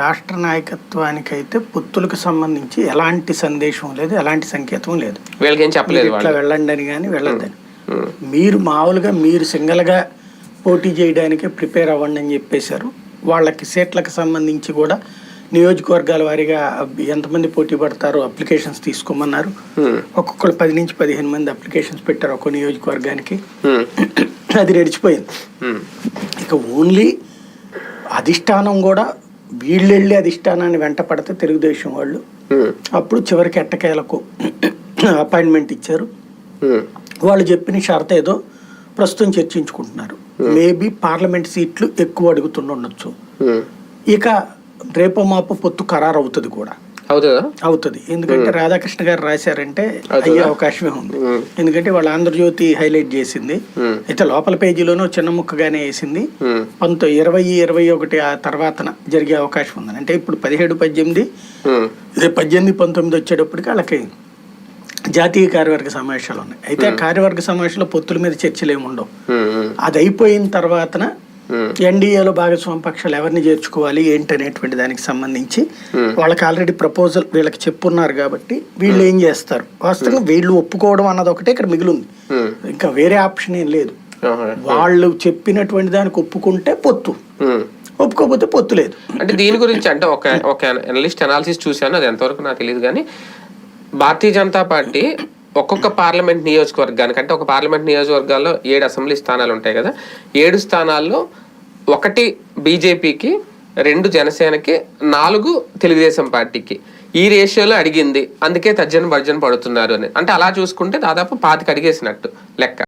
రాష్ట్ర నాయకత్వానికైతే పొత్తులకు సంబంధించి ఎలాంటి సందేశం లేదు ఎలాంటి సంకేతం లేదు. వీళ్ళకి ఏం చెప్పలేదు ఇట్లా వాళ్ళు. వెళ్ళండి అని కానీ వెళ్ళొద్దని మీరు మామూలుగా మీరు సింగల్గా పోటీ చేయడానికి ప్రిపేర్ అవ్వండి అని చెప్పేశారు. వాళ్ళకి సీట్లకు సంబంధించి కూడా నియోజకవర్గాల వారీగా ఎంతమంది పోటీ పడతారో అప్లికేషన్స్ తీసుకోమన్నారు. ఒక్కొక్కరు పది నుంచి పదిహేను మంది అప్లికేషన్స్ పెట్టారు ఒక్కో నియోజకవర్గానికి. అది నడిచిపోయింది ఇక ఓన్లీ అధిష్టానం కూడా వీళ్ళెళ్ళి అధిష్టానాన్ని వెంట పడితే తెలుగుదేశం వాళ్ళు అప్పుడు చివరికి ఎట్టకేలకు అపాయింట్మెంట్ ఇచ్చారు. వాళ్ళు చెప్పిన షరత ఏదో ప్రస్తుతం చర్చించుకుంటున్నారు. మేబీ పార్లమెంట్ సీట్లు ఎక్కువ అడుగుతుండొచ్చు. ఇక రేపో మాపో పొత్తు ఖరారు అవుతుంది కూడా. అవుతుందా? అవుతుంది. ఎందుకంటే రాధాకృష్ణ గారు రాశారంటే అయ్యే అవకాశమే ఉంది. ఎందుకంటే వాళ్ళ ఆంధ్రజ్యోతి హైలైట్ చేసింది. అయితే లోపల పేజీలోనూ చిన్న ముక్కగానే వేసింది. పంతో ఇరవై ఇరవై ఒకటి ఆ తర్వాతన జరిగే అవకాశం ఉందని. అంటే ఇప్పుడు పదిహేడు పద్దెనిమిది రేపు పద్దెనిమిది పంతొమ్మిది వచ్చేటప్పటికి వాళ్ళకి జాతీయ కార్యవర్గ సమావేశాలు ఉన్నాయి. అయితే ఆ కార్యవర్గ సమావేశంలో పొత్తుల మీద చర్చలు ఏమి ఉండవు. ఉమ్, ఉమ్, అది అయిపోయిన తర్వాతన ఎన్డీఏలో భాగస్వామ్య పక్షాలు ఎవరిని చేర్చుకోవాలి ఏంటి అనేటువంటి దానికి సంబంధించి. వాళ్ళకి ఆల్రెడీ ప్రపోజల్ వీళ్ళకి చెప్పున్నారు కాబట్టి వీళ్ళు ఏం చేస్తారు వాస్తవంగా వీళ్ళు ఒప్పుకోవడం అన్నది ఒకటే ఇక్కడ మిగిలింది ఇంకా వేరే ఆప్షన్ ఏం లేదు. వాళ్ళు చెప్పినటువంటి దానికి ఒప్పుకుంటే పొత్తు. ఒప్పుకోకపోతే పొత్తు లేదు అంటే దీని గురించి అంటే ఒక ఒక అనలిస్ట్ అనాలిసిస్ చూశాను అది ఎంతవరకు నాకు తెలియదు కానీ భారతీయ జనతా పార్టీ ఒక్కొక్క పార్లమెంట్ నియోజకవర్గానికి అంటే ఒక పార్లమెంట్ నియోజకవర్గాల్లో ఏడు అసెంబ్లీ స్థానాలు ఉంటాయి కదా ఏడు స్థానాల్లో ఒకటి బీజేపీకి రెండు జనసేనకి నాలుగు తెలుగుదేశం పార్టీకి. ఈ రేషియోలో అడిగింది అందుకే తర్జన భర్జన పడుతున్నారు అని. అంటే అలా చూసుకుంటే దాదాపు పాతికి అడిగేసినట్టు లెక్క.